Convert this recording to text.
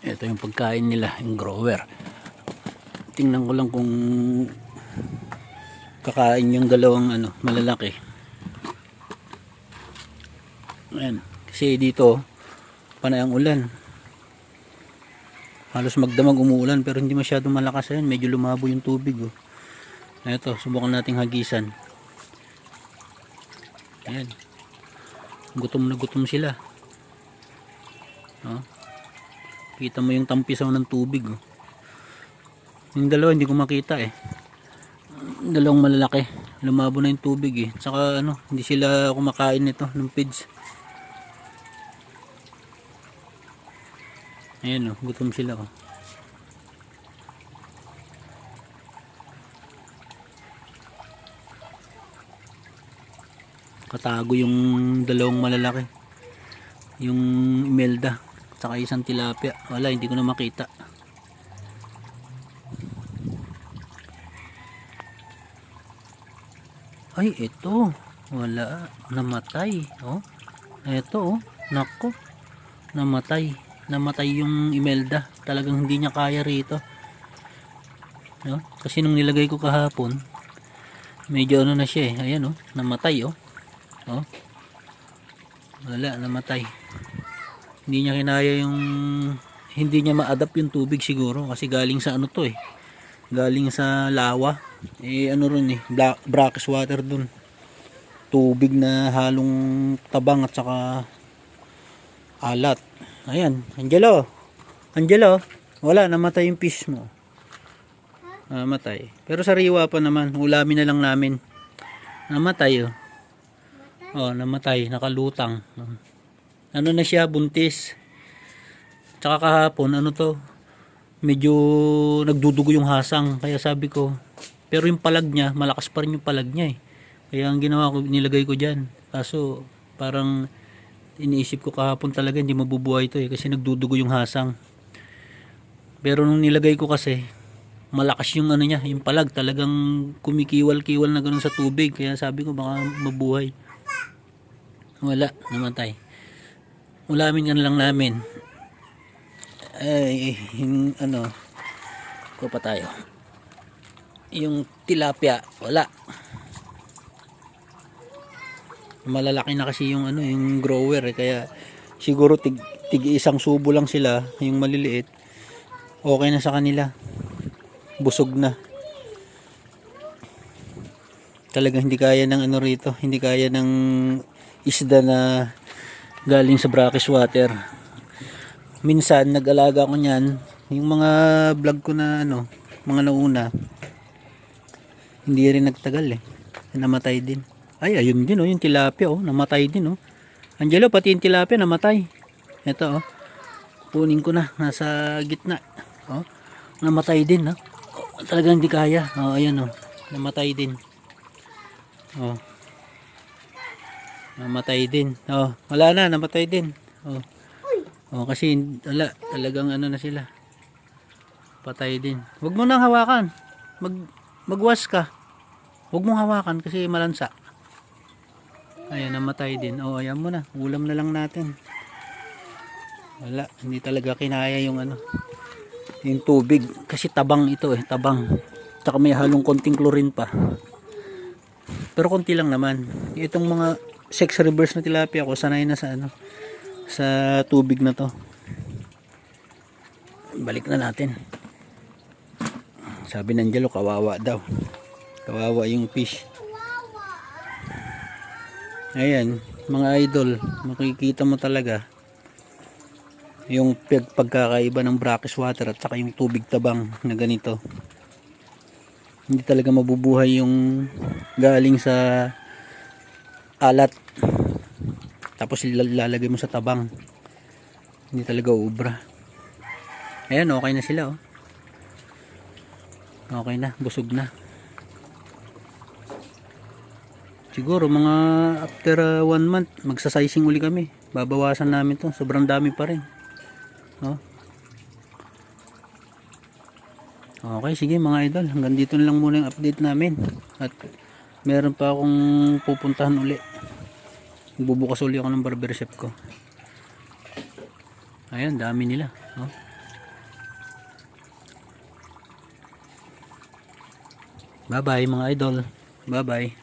ito yung pagkain nila yung grower. Tingnan ko lang kung kakain yung dalawang ano malalaki. Ayan. Kasi dito panay ang ulan. Halos magdamag umuulan pero hindi masyadong malakas. Ayan medyo lumabo yung tubig oh. ito subukan nating hagisan. Ayan. Gutom na gutom sila. Oh. Kita mo yung tampisaw ng tubig oh. yung dalawa hindi ko makita eh dalawang malalaki lumabo na yung tubig eh saka ano hindi sila kumakain nito ng feeds Ayan o, gutom sila oh. Katago yung dalawang malalaki. Yung Imelda, saka isang tilapia. Wala, hindi ko na makita. Ay, ito. Wala, namatay. Oh. Ito oh, nako. Namatay namatay yung Imelda talagang hindi niya kaya rito no? kasi nung nilagay ko kahapon medyo ano na siya eh ayan oh namatay oh, oh. wala namatay hindi niya kinaya yung hindi niya ma-adapt yung tubig siguro kasi galing sa ano to eh galing sa lawa eh ano rin eh black, brackish water dun tubig na halong tabang at saka alat Ayan, Angelo. Angelo, wala, namatay yung fish mo. Namatay. Pero sariwa pa naman, ulamin na lang namin. Namatay oh. Oh, namatay, nakalutang. Ano na siya, buntis. Tsaka kahapon, ano to, medyo nagdudugo yung hasang. Kaya sabi ko, pero yung palag niya, malakas pa rin yung palag niya eh. Kaya ang ginawa ko, nilagay ko dyan. Kaso, parang iniisip ko kahapon talaga hindi mabubuhay ito eh kasi nagdudugo yung hasang pero nung nilagay ko kasi malakas yung ano niya yung palag talagang kumikiwal-kiwal na ganun sa tubig kaya sabi ko baka mabuhay wala namatay ulamin ka na lang namin. Ay yung ano ko pa tayo. Yung tilapia wala. Malalaki na kasi yung ano yung grower eh, kaya siguro tig, tig isang subo lang sila yung maliliit. Okay na sa kanila. Busog na. Talagang hindi kaya ng ano rito hindi kaya ng isda na galing sa brackish water minsan nag-alaga ko niyan yung mga vlog ko na ano mga nauna hindi rin nagtagal eh namatay din ay, ayun din oh, yung tilapia oh, namatay din oh. Angelo, pati yung tilapia namatay. Ito oh. Kunin ko na, nasa gitna. Oh, namatay din oh. oh talagang hindi kaya. Oh, ayan oh. Namatay din. Oh. Namatay din. Oh, wala na, namatay din. Oh. Oh, kasi wala, talagang ano na sila. Patay din. Huwag mo nang hawakan. Mag magwas ka. Huwag mong hawakan kasi malansa. Ayan, namatay din. Oh, ayan mo na. Ulam na lang natin. Wala, hindi talaga kinaya yung ano. Yung tubig. Kasi tabang ito eh, tabang. Tsaka may halong konting chlorine pa. Pero konti lang naman. Itong mga sex reverse na tilapia ko, sanay na sa ano, sa tubig na to. Balik na natin. Sabi ng Angelo, kawawa daw. Kawawa yung fish. Ayan, mga idol, makikita mo talaga yung pag pagkakaiba ng brackish water at saka yung tubig tabang na ganito. Hindi talaga mabubuhay yung galing sa alat tapos ilalagay mo sa tabang. Hindi talaga ubra. Ayan, okay na sila oh. Okay na, busog na. siguro mga after uh, one month magsasizing uli kami babawasan namin to sobrang dami pa rin no? okay sige mga idol hanggang dito na lang muna yung update namin at meron pa akong pupuntahan uli. Bubukas uli ako ng barbershop ko. Ayan dami nila oh. bye bye mga idol. Bye bye